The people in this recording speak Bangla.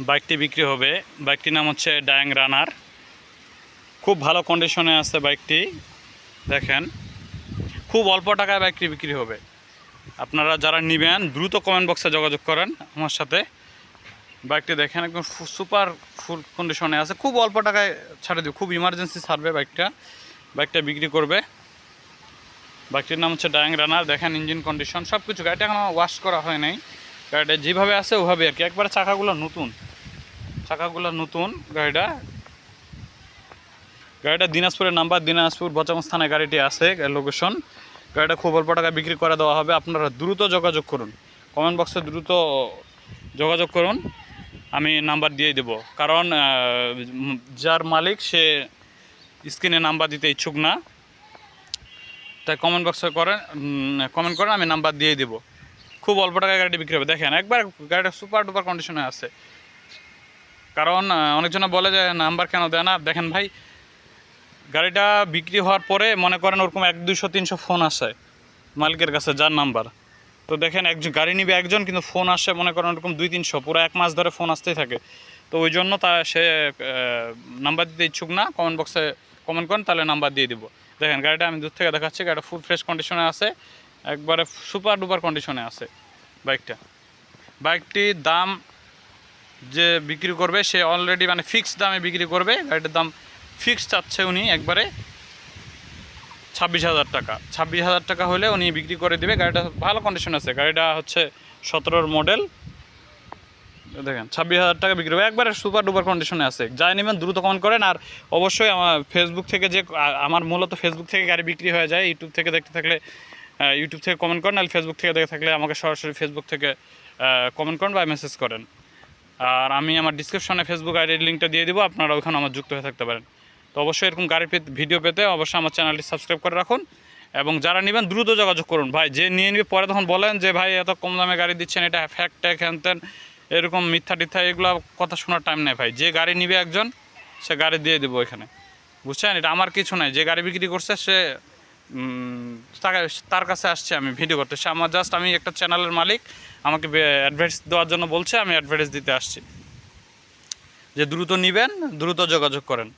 বাইকটি বিক্রি হবে। বাইকটির নাম হচ্ছে ডায়াং রানার খুব ভালো কন্ডিশনে আছে বাইকটি। দেখেন, খুব অল্প টাকায় বাইকটি বিক্রি হবে। আপনারা যারা নেবেন, দ্রুত কমেন্ট বক্সে যোগাযোগ করেন আমার সাথে। বাইকটি দেখেন, একদম সুপার ফুল কন্ডিশনে আছে। খুব অল্প টাকায় ছাড়ে দিবে। খুব ইমার্জেন্সি ছাড়বে বাইকটা। বাইকটা বিক্রি করবে। বাইকটির নাম হচ্ছে ডায়াং রানার দেখেন ইঞ্জিন কন্ডিশন সব কিছু গাড়িটা এখনও ওয়াশ করা হয় নাই। গাড়িটা যেভাবে আছে ওভাবে আর কি। একবারে চাকাগুলো নতুন। চাকাগুলো নতুন গাড়িটা। গাড়িটা দিনাজপুরের নাম্বার, দিনাজপুর বচাগঞ্জ থানায় গাড়িটি আছে লোকেশন গাড়িটা খুব অল্প টাকা বিক্রি করে দেওয়া হবে। আপনারা দ্রুত যোগাযোগ করুন। কমেন্ট বক্সে দ্রুত যোগাযোগ করুন। আমি নাম্বার দিয়ে দেব। কারণ যার মালিক সে স্ক্রিনে নাম্বার দিতে ইচ্ছুক না। তাই কমেন্ট বক্সে করেন কমেন্ট করেন, আমি নাম্বার দিয়ে দেব। খুব অল্প টাকায় গাড়িটি বিক্রি হবে। দেখেন, একবার গাড়িটা সুপার ডুপার কন্ডিশনে আছে। কারণ অনেকজনে বলে যে নাম্বার কেন দেয় না। দেখেন ভাই, গাড়িটা বিক্রি হওয়ার পরে মনে করেন ওরকম এক দুশো তিনশো ফোন আসে মালিকের কাছে, যার নাম্বার। তো দেখেন, একজন, গাড়ি নিবে একজন, কিন্তু ফোন আসে মনে করেন ওরকম দুই, তিনশো, পুরো এক মাস ধরে ফোন আসতেই থাকে। তো ওই জন্য তা সে নাম্বার দিতে ইচ্ছুক না। কমেন্ট বক্সে কমেন্ট করেন, তাহলে নাম্বার দিয়ে দিব। দেখেন, গাড়িটা আমি দূর থেকে দেখাচ্ছি, গাড়িটা ফুল ফ্রেশ কন্ডিশনে আছে। একবারে সুপার ডুপার কন্ডিশনে আছে বাইকটা। বাইকটির দাম যে বিক্রি করবে, সে অলরেডি মানে ফিক্সড দামে বিক্রি করবে। গাড়িটার দাম ফিক্সড চাচ্ছে উনি একবারে ছাব্বিশ হাজার টাকা। ছাব্বিশ হাজার টাকা হলে উনি বিক্রি করে দিবে। গাড়িটা ভালো কন্ডিশন আছে। গাড়িটা হচ্ছে সতেরোর মডেল দেখেন, ছাব্বিশ হাজার টাকা বিক্রি হবে। একবারে সুপার ডুপার কন্ডিশনে আছে। যাই নেবেন, দ্রুত কমেন্ট করেন। আর অবশ্যই আমার ফেসবুক থেকে যে আমার মূলত ফেসবুক থেকে গাড়ি বিক্রি হয়ে যায় ইউটিউব থেকে দেখতে থাকলে ইউটিউব থেকে কমেন্ট করেন। আর ফেসবুক থেকে দেখে থাকলে আমাকে সরাসরি ফেসবুক থেকে কমেন্ট করেন বা মেসেজ করেন। আর আমি আমার ডিসক্রিপশনে ফেসবুক আইডির লিঙ্কটা দিয়ে দিব, আপনারা ওখানে আমার যুক্ত হয়ে থাকতে পারেন। তো অবশ্যই এরকম গাড়ি পেতে ভিডিও পেতে অবশ্যই আমার চ্যানেলটি সাবস্ক্রাইব করে রাখুন এবং যারা নেবেন দ্রুত যোগাযোগ করুন। ভাই, যে নিয়ে নিবে, পরে তখন বলেন যে, ভাই, এত কম দামে গাড়ি দিচ্ছেন, এটা ফ্যাক্ট ট্যাক হ্যান ত্যান এরকম মিথ্যা টিথ্যা, এগুলো কথা শোনার টাইম নেই ভাই। যে গাড়ি নিবে একজন, সে গাড়ি দিয়ে দেবো এখানে বুঝছেন? এটা আমার কিছু নাই। যে গাড়ি বিক্রি করছে, সে তার কাছে আসছে আমি ভিডিও করতে। সে আমার জাস্ট আমি একটা চ্যানেলের মালিক। আমাকে অ্যাডভাইস দেওয়ার জন্য বলছে, আমি অ্যাডভাইস দিতে আসছি। যে দ্রুত নেবেন, দ্রুত যোগাযোগ করেন।